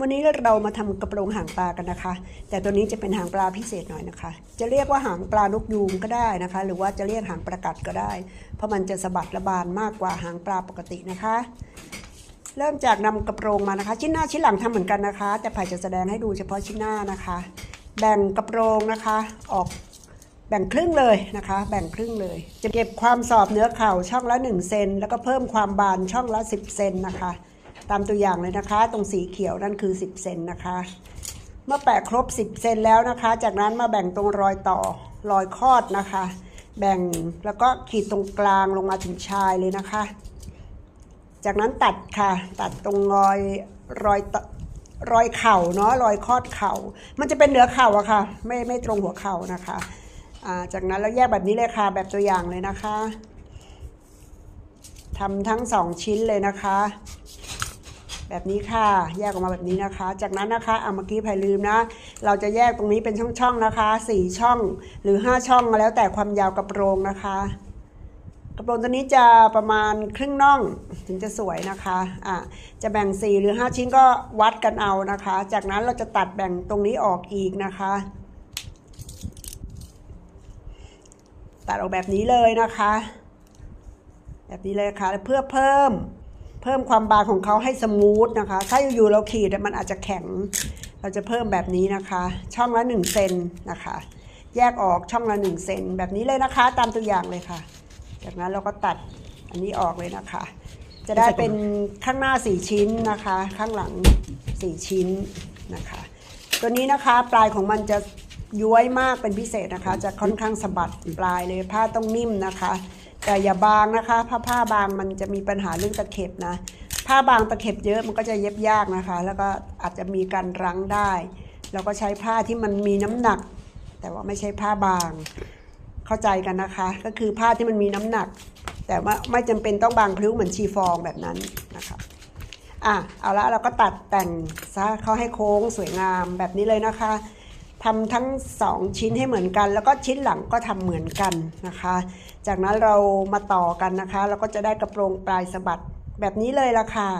วันนี้เรามาทำกระโปรงหางปลากันนะคะ แต่ตัวนี้จะเป็นหางปลาพิเศษหน่อยนะคะ จะเรียกว่าหางปลานกยูงก็ได้นะคะ หรือว่าจะเรียกหางประกัดก็ได้ เพราะมันจะสะบัดระบานมากกว่าหางปลาปกตินะคะ เริ่มจากนำกระโปรงมานะคะ ชิ้นหน้าชิ้นหลังทำเหมือนกันนะคะ แต่ไผ่จะแสดงให้ดูเฉพาะชิ้นหน้านะคะ แบ่งกระโปรงนะคะออกแบ่งครึ่งเลยนะคะ แบ่งครึ่งเลย จะเก็บความสอบเนื้อเข่าช่องละ1เซนแล้วก็เพิ่มความบานช่องละ 10เซนนะคะ ตามตัวอย่างเลยนะคะ ตรงสีเขียวนั่นคือ 10 เซนนะคะ เมื่อแปะครบ 10 เซนแล้วนะคะ จากนั้นมาแบ่งตรงรอยต่อรอยคอดนะคะ แบ่งแล้วก็ขีดตรงกลางลงมาถึงชายเลยนะคะ จากนั้นตัดค่ะ ตัดตรงรอยรอยรอยเข่าเนาะรอยคอดเข่า มันจะเป็นเหนือเข่าอะค่ะ ไม่ไม่ตรงหัวเข่านะคะจากนั้นเราแยกแบบนี้เลยค่ะ แบบตัวอย่างเลยนะคะทำทั้งสองชิ้นเลยนะคะ แบบนี้ค่ะ แยกออกมาแบบนี้นะคะ จากนั้นนะคะเอาเมื่อกี้ไผ่ลืมนะ เราจะแยกตรงนี้เป็นช่องๆนะคะสี่ช่องหรือห้าช่องแล้วแต่ความยาวกระโปรงนะคะ กระโปรงตัวนี้จะประมาณครึ่งน่องถึงจะสวยนะคะอะจะแบ่ง 4 หรือ 5 ชิ้นก็วัดกันเอานะคะ จากนั้นเราจะตัดแบ่งตรงนี้ออกอีกนะคะตัดออกแบบนี้เลยนะคะ แบบนี้เลยค่ะเพื่อเพิ่ม เพิ่มความบางของเขาให้สมูทนะคะ ถ้าอยู่ๆเราขีดมันอาจจะแข็ง เราจะเพิ่มแบบนี้นะคะ ช่องละ1เซนนะคะ แยกออกช่องละ1เซนแบบนี้เลยนะคะ ตามตัวอย่างเลยค่ะ จากนั้นเราก็ตัดอันนี้ออกเลยนะคะ จะได้เป็นข้างหน้า 4 ชิ้นนะคะ ข้างหลัง 4 ชิ้นนะคะ ตัวนี้นะคะปลายของมันจะ ย้วยมากเป็นพิเศษนะคะ จะค่อนข้างสะบัดปลายเลยผ้าต้องนิ่มนะคะ แต่อย่าบางนะคะผ้าผ้าบางมันจะมีปัญหาเรื่องตะเข็บนะ ผ้าบางตะเข็บเยอะมันก็จะเย็บยากนะคะ แล้วก็อาจจะมีการรั้งได้เราก็ใช้ผ้าที่มันมีน้ำหนัก แต่ว่าไม่ใช่ผ้าบางเข้าใจกันนะคะ ก็คือผ้าที่มันมีน้ำหนัก แต่ว่าไม่จำเป็นต้องบางพลิ้วเหมือนชีฟองแบบนั้นนะคะอะเอาละเราก็ตัดแต่งซะเขาให้โค้งสวยงามแบบนี้เลยนะคะ ทำทั้งสองชิ้นให้เหมือนกัน แล้วก็ชิ้นหลังก็ทำเหมือนกันนะคะ จากนั้นเรามาต่อกันนะคะ เราก็จะได้กระโปรงปลายสะบัดแบบนี้เลยละค่ะ